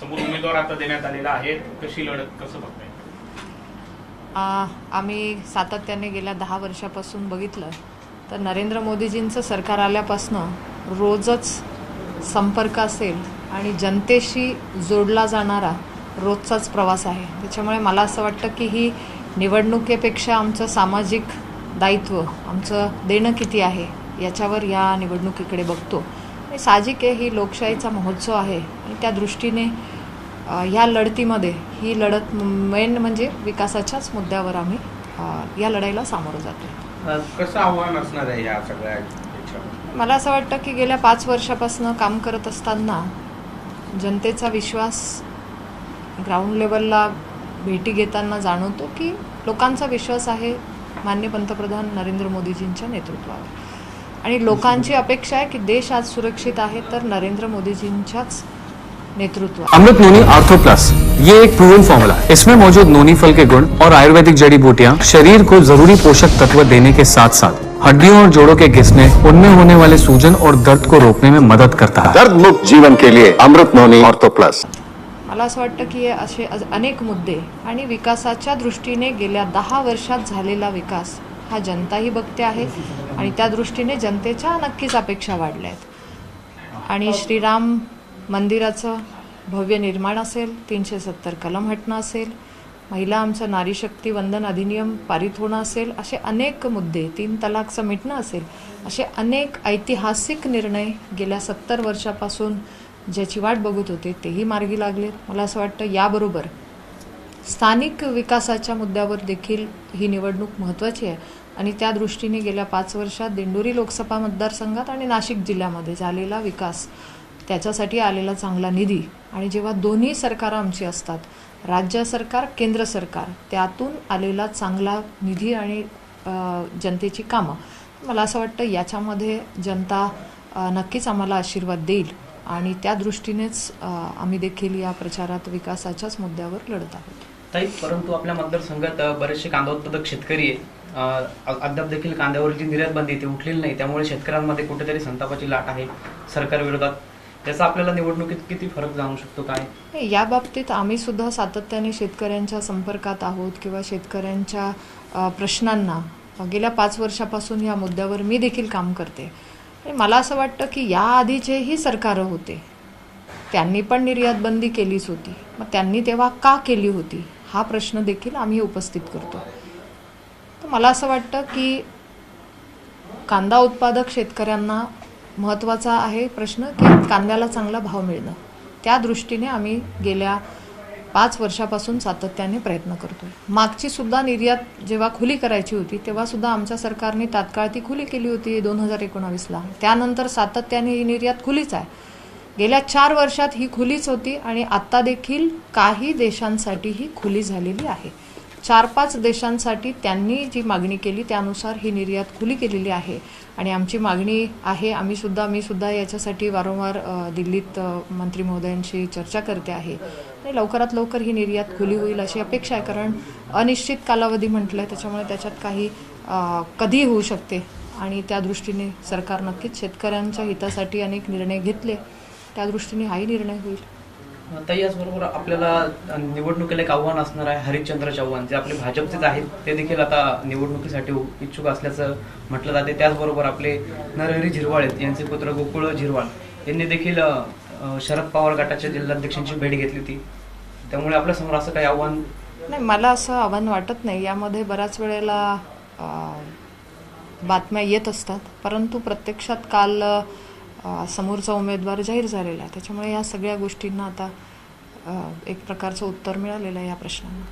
समोर उमेदवार आता देण्यात आलेला आहे. कशी लढत कसं बघताय? आम्ही सातत्याने गेल्या दहा वर्षापासून बघितलं तर नरेंद्र मोदीजींचं सरकार आल्यापासनं रोजच संपर्क असेल आणि जनतेशी जोडला जाणारा रोजचाच प्रवास आहे. त्याच्यामुळे मला असं वाटतं की ही निवडणुकीपेक्षा आमचं सामाजिक दायित्व आमचं देणं किती आहे याच्यावर या निवडणुकीकडे बघतो. साहजिक आहे ही लोकशाहीचा महोत्सव आहे. आणि त्या दृष्टीने ह्या लढतीमध्ये ही लढत मेन म्हणजे विकासाच्याच मुद्द्यावर आम्ही या लढाईला सामोरं जातो कसं आव्हान असणार आहे ह्या सगळ्या मला असं वाटतं की गेल्या पाच वर्षापासून काम करत असताना जनतेचा विश्वास ग्राउंड लेवलला भेटी घेताना जाणवतो की लोकांचा विश्वास आहे मान्य पंतप्रधान नरेंद्र मोदीजींच्या नेतृत्वावर. आणि लोकांची अपेक्षा आहे की देश आज सुरक्षित आहे तर नरेंद्र मोदीजींच्याच नेतृत्वात. अमृत नोनी आर्थो प्लस ये एक प्रूवन फॉर्मूला है। इसमें मौजूद नोनी फल के गुण और आयुर्वेदिक जड़ी बूटियाँ शरीर को जरूरी पोषक तत्व देने के साथ साथ हड्डियों और जोड़ों के घिसने उनमें होने वाले सूजन और दर्द को रोकने में मदद करता है। दर्द मुक्त जीवन के लिए अमृत नोनी ऑर्थो प्लस। मला असं वाटतं की हे असे अनेक मुद्दे आणि विकासाच्या दृष्टीने गेल्या दहा वर्षात झालेला विकास हा जनताही बघते आहे आणि त्या दृष्टीने जनतेच्या नक्कीच अपेक्षा वाढल्या आहेत आणि श्रीराम मंदिराचं भव्य निर्माण असेल तीनशे सत्तर कलम हटणं असेल महिला आमचं नारीशक्ती वंदन अधिनियम पारित होणं असेल असे अनेक मुद्दे तीन तलाकचं मिटणं असेल असे अनेक ऐतिहासिक निर्णय गेल्या सत्तर वर्षापासून ज्याची वाट बघत होते तेही मार्गी लागले मला असं वाटतं याबरोबर स्थानिक विकासाच्या मुद्द्यावर देखील ही निवडणूक महत्त्वाची आहे. आणि त्या दृष्टीने गेल्या पाच वर्षात दिंडोरी लोकसभा मतदारसंघात आणि नाशिक जिल्ह्यामध्ये झालेला विकास त्याच्यासाठी आलेला चांगला निधी आणि जेव्हा दोन्ही सरकारं आमची असतात राज्य सरकार केंद्र सरकार त्यातून आलेला चांगला निधी आणि जनतेची कामं मला असं वाटतं याच्यामध्ये जनता नक्कीच आम्हाला आशीर्वाद देईल आणि त्या दृष्टीनेच आम्ही देखील या प्रचारात विकासाच्याच मुद्द्यावर लढत आहोत. ताई परंतु आपल्या मतदारसंघात बरेचसे कांदा उत्पादक शेतकरी आहे अद्याप देखील कांद्यावर जी निर्यात बंदी आहे ती उठलेली नाही. त्यामुळे शेतकऱ्यांमध्ये कुठेतरी संतापाची लाट आहे सरकार विरोधात. त्याचा आपल्याला निवडणुकीत किती फरक जाणू शकतो काय? नाही, या बाबतीत आम्ही सुद्धा सातत्याने शेतकऱ्यांच्या संपर्कात आहोत किंवा शेतकऱ्यांच्या प्रश्नांना. गेल्या पाच वर्षापासून या मुद्द्यावर मी देखील काम करते. आणि मला असं वाटतं की याआधीचेही सरकारं होते. त्यांनी पण निर्यात बंदी केलीच होती. मग त्यांनी तेव्हा का केली होती? हा प्रश्न देखील आम्ही उपस्थित करतो. तर मला असं वाटतं की कांदा उत्पादक शेतकऱ्यांना महत्त्वाचा आहे प्रश्न की कांद्याला चांगला भाव मिळणं. त्या दृष्टीने आम्ही गेल्या पाच वर्षापासून सातत्याने प्रयत्न करतो मागची सुद्धा निर्यात जेव्हा खुली करायची होती तेव्हा सुद्धा आमच्या सरकारने तात्काळ ती खुली केली होती दोन हजार एकोणावीसला. त्यानंतर सातत्याने ही निर्यात खुलीच आहे. गेल्या चार वर्षात ही खुलीच होती आणि आत्ता देखील काही देशांसाठी ही खुली झालेली आहे. चार पाच देशांसाठी त्यांनी जी मागणी केली त्यानुसार ही निर्यात खुली केलेली आहे. आणि आमची मागणी आहे आम्ही सुद्धा मी सुद्धा याच्यासाठी वारंवार दिल्लीत मंत्री महोदयांशी चर्चा करते आहे. आणि लवकरात लवकर ही निर्यात खुली होईल अशी अपेक्षा आहे. कारण अनिश्चित कालावधी म्हटलं आहे त्याच्यामुळे त्याच्यात काही कधी कधीही होऊ शकते. आणि त्या दृष्टीने सरकार नक्कीच शेतकऱ्यांच्या हितासाठी अनेक निर्णय घेतले. त्या दृष्टीने हाही निर्णय होईल. ताई याचबरोबर आपल्याला निवडणुकीला एक आव्हान असणार आहे हरिश्चंद्र चव्हाण जे आपले भाजपचेच आहेत ते देखील आता निवडणुकीसाठी इच्छुक असल्याचं म्हटलं जाते. त्याचबरोबर आपले नरहरी झिरवाळ आहेत यांचे पुत्र गोकुळ झिरवाळ. यांनी देखील शरद पवार गटाच्या जिल्हाध्यक्षांची भेट घेतली होती. त्यामुळे आपल्यासमोर असं काही आव्हान नाही मला असं आव्हान वाटत नाही. यामध्ये बऱ्याच वेळेला बातम्या येत असतात. परंतु प्रत्यक्षात काल समोरचा उमेदवार जाहीर झालेला आहे. त्याच्यामुळे या सगळ्या गोष्टींना आता एक प्रकारचं उत्तर मिळालेलं आहे या प्रश्नांना.